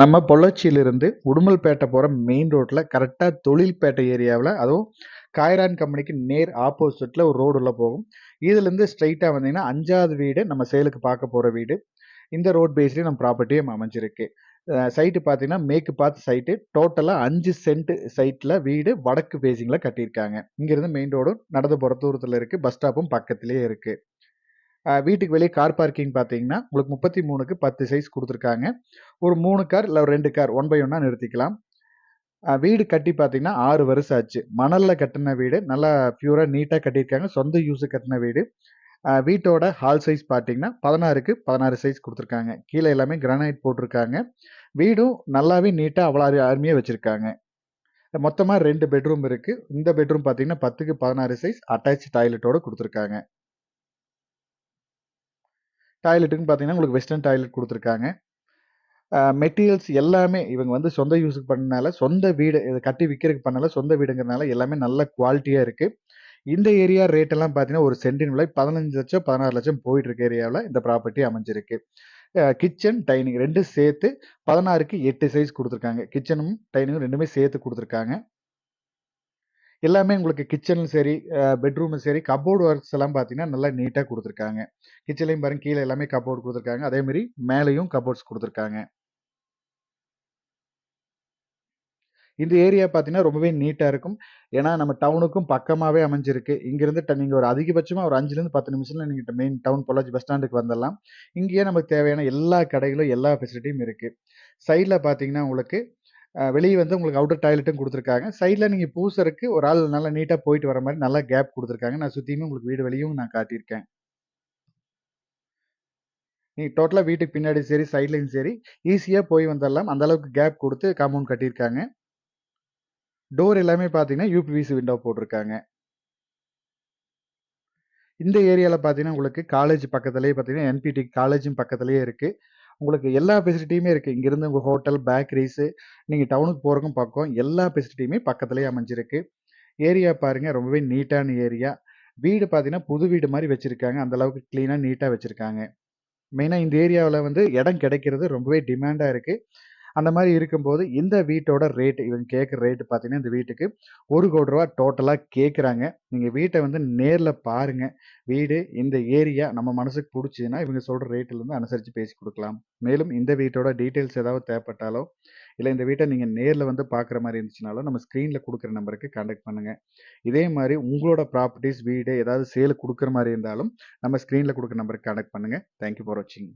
நம்ம பொள்ளாச்சியிலிருந்து உடுமல்பேட்டை போகிற மெயின் ரோட்டில் கரெக்டாக தொழில்பேட்டை ஏரியாவில் அதுவும் காய்ரான் கம்பெனிக்கு நேர் ஆப்போசிட்டில் ஒரு ரோடு உள்ள போகும். இதுலேருந்து ஸ்ட்ரைட்டாக வந்தீங்கன்னா அஞ்சாவது வீடு நம்ம சேலுக்கு பார்க்க போகிற வீடு. இந்த ரோட் பேஸ்லேயும் நம்ம ப்ராப்பர்ட்டியும் அமைஞ்சிருக்கு. சைட்டு பார்த்தீங்கன்னா மேற்கு பார்த்து சைட்டு டோட்டலாக அஞ்சு சென்ட் சைட்டில் வீடு வடக்கு பேசிங்கில் கட்டியிருக்காங்க. இங்கேருந்து மெயின் ரோடும் நடந்து போகிற தூரத்தில் இருக்குது பஸ் ஸ்டாப்பும் பக்கத்துலேயே இருக்குது வீட்டுக்கு வெளியே கார் பார்க்கிங் பார்த்தீங்கன்னா உங்களுக்கு முப்பத்தி மூணுக்கு பத்து சைஸ் கொடுத்துருக்காங்க. ஒரு மூணு கார் இல்லை ஒரு ரெண்டு கார் ஒன் பை ஒன்னாக நிறுத்திக்கலாம். வீடு கட்டி பார்த்தீங்கன்னா ஆறு வருஷம் ஆச்சு. மணலில் கட்டின வீடு நல்லா பியூராக நீட்டாக கட்டியிருக்காங்க. சொந்த யூஸு கட்டின வீடு. வீட்டோட ஹால் சைஸ் பார்த்தீங்கன்னா பதினாறுக்கு பதினாறு சைஸ் கொடுத்துருக்காங்க. கீழே எல்லாமே கிரானைட் போட்டிருக்காங்க. வீடும் நல்லாவே நீட்டாக அவ்வளோ அருமையாக வச்சுருக்காங்க. மொத்தமாக ரெண்டு பெட்ரூம் இருக்குது இந்த பெட்ரூம் பார்த்தீங்கன்னா பத்துக்கு பதினாறு சைஸ் அட்டாச் டாய்லெட்டோடு கொடுத்துருக்காங்க. டாய்லெட்டுன்னு பார்த்தீங்கன்னா உங்களுக்கு வெஸ்டர்ன் டாய்லெட் கொடுத்துருக்காங்க. மெட்டீரியல்ஸ் எல்லாமே இவங்க வந்து சொந்த யூஸுக்கு பண்ணனால சொந்த வீடு இதை கட்டி விற்கிறதுக்கு பண்ணால சொந்த வீடுங்கிறனால எல்லாமே நல்ல குவாலிட்டியாக இருக்குது இந்த ஏரியா ரேட் எல்லாம் பார்த்தீங்கன்னா ஒரு சென்டின் விலை பதினஞ்சு லட்சம் பதினாறு லட்சம் போயிட்டு இருக்க ஏரியாவில் இந்த ப்ராப்பர்ட்டி அமைஞ்சிருக்கு. கிச்சன் டைனிங் ரெண்டும் சேர்த்து பதினாறுக்கு எட்டு சைஸ் கொடுத்துருக்காங்க. கிச்சனும் டைனிங்கும் ரெண்டுமே சேர்த்து கொடுத்துருக்காங்க. எல்லாமே உங்களுக்கு கிச்சனும் சரி பெட்ரூமும் சரி கபோர்டு ஒர்க்ஸ் எல்லாம் பார்த்தீங்கன்னா நல்லா நீட்டாக கொடுத்துருக்காங்க. கிச்சன்லையும் பாருங்க கீழே எல்லாமே கபோர்டு கொடுத்துருக்காங்க. அதேமாரி மேலேயும் கபோர்ட்ஸ் கொடுத்துருக்காங்க. இந்த ஏரியா பார்த்தீங்கன்னா ரொம்பவே நீட்டாக இருக்கும். ஏன்னா நம்ம டவுனுக்கும் பக்கமாகவே அமைஞ்சிருக்கு. இங்கேருந்து நீங்கள் ஒரு அதிகபட்சமாக ஒரு அஞ்சுலேருந்து பத்து நிமிஷத்தில் நீங்கள் மெயின் டவுன் பொள்ளாச்சி பஸ் ஸ்டாண்டுக்கு வந்துடலாம். இங்கேயே நமக்கு தேவையான எல்லா கடைகளும் எல்லா ஃபெசிலிட்டியும் இருக்குது சைடில் பார்த்தீங்கன்னா உங்களுக்கு வெளியே வந்து உங்களுக்கு அவுட்டர் டாய்லெட்டும் கொடுத்துருக்காங்க. சைடில் நீங்கள் பூசருக்கு ஒரு ஆள் நல்லா நீட்டாக போயிட்டு வர மாதிரி நல்லா கேப் கொடுத்துருக்காங்க. நான் சுற்றியுமே உங்களுக்கு வீடு வெளியும் நான் காட்டியிருக்கேன். நீங்கள் டோட்டலாக வீட்டுக்கு பின்னாடி சரி சைட்லையும் சரி ஈஸியாக போய் வந்துடலாம் அந்தளவுக்கு கேப் கொடுத்து காம்பவுண்ட் கட்டியிருக்காங்க. டோர் எல்லாமே பார்த்தீங்கன்னா யூபிவிசி விண்டோ போட்டிருக்காங்க. இந்த ஏரியாவில் பார்த்தீங்கன்னா உங்களுக்கு காலேஜ் பக்கத்துலேயே பார்த்தீங்கன்னா என்பிடி காலேஜும் பக்கத்துலேயே இருக்குது உங்களுக்கு எல்லா ஃபெசிலிட்டியுமே இருக்குது இங்கேருந்து உங்கள் ஹோட்டல் பேக்கரிஸு நீங்கள் டவுனுக்கு போகிறக்கும் பக்கம் எல்லா ஃபெசிலிட்டியுமே பக்கத்துலேயே அமைஞ்சிருக்கு. ஏரியா பாருங்கள் ரொம்பவே நீட்டான ஏரியா வீடு பார்த்தீங்கன்னா புது வீடு மாதிரி வச்சுருக்காங்க. அந்தளவுக்கு க்ளீனாக நீட்டாக வச்சுருக்காங்க. மெயினாக இந்த ஏரியாவில் வந்து இடம் கிடைக்கிறது ரொம்பவே டிமாண்டாக இருக்குது அந்த மாதிரி இருக்கும்போது இந்த வீட்டோட ரேட் இவங்க கேட்குற ரேட்டு பார்த்தீங்கன்னா இந்த வீட்டுக்கு ஒரு கோடி ரூபா டோட்டலாக கேட்குறாங்க. நீங்கள் வீட்டை வந்து நேரில் பாருங்கள் வீடு இந்த ஏரியா நம்ம மனசுக்கு பிடிச்சிதுன்னா இவங்க சொல்கிற ரேட்டிலேருந்து அனுசரித்து பேசி கொடுக்கலாம். மேலும் இந்த வீட்டோட டீட்டெயில்ஸ் ஏதாவது தேவைப்பட்டாலோ இல்லை இந்த வீட்டை நீங்கள் நேரில் வந்து பார்க்குற மாதிரி இருந்துச்சுனாலும் நம்ம ஸ்க்ரீனில் கொடுக்குற நம்பருக்கு கான்டாக்ட் பண்ணுங்கள் இதே மாதிரி உங்களோட ப்ராப்பர்ட்டிஸ் வீடு ஏதாவது சேலுக்கு கொடுக்குற மாதிரி இருந்தாலும் நம்ம ஸ்க்ரீனில் கொடுக்குற நம்பருக்கு கான்டாக்ட் பண்ணுங்கள் தேங்க்யூ ஃபார் வாட்சிங்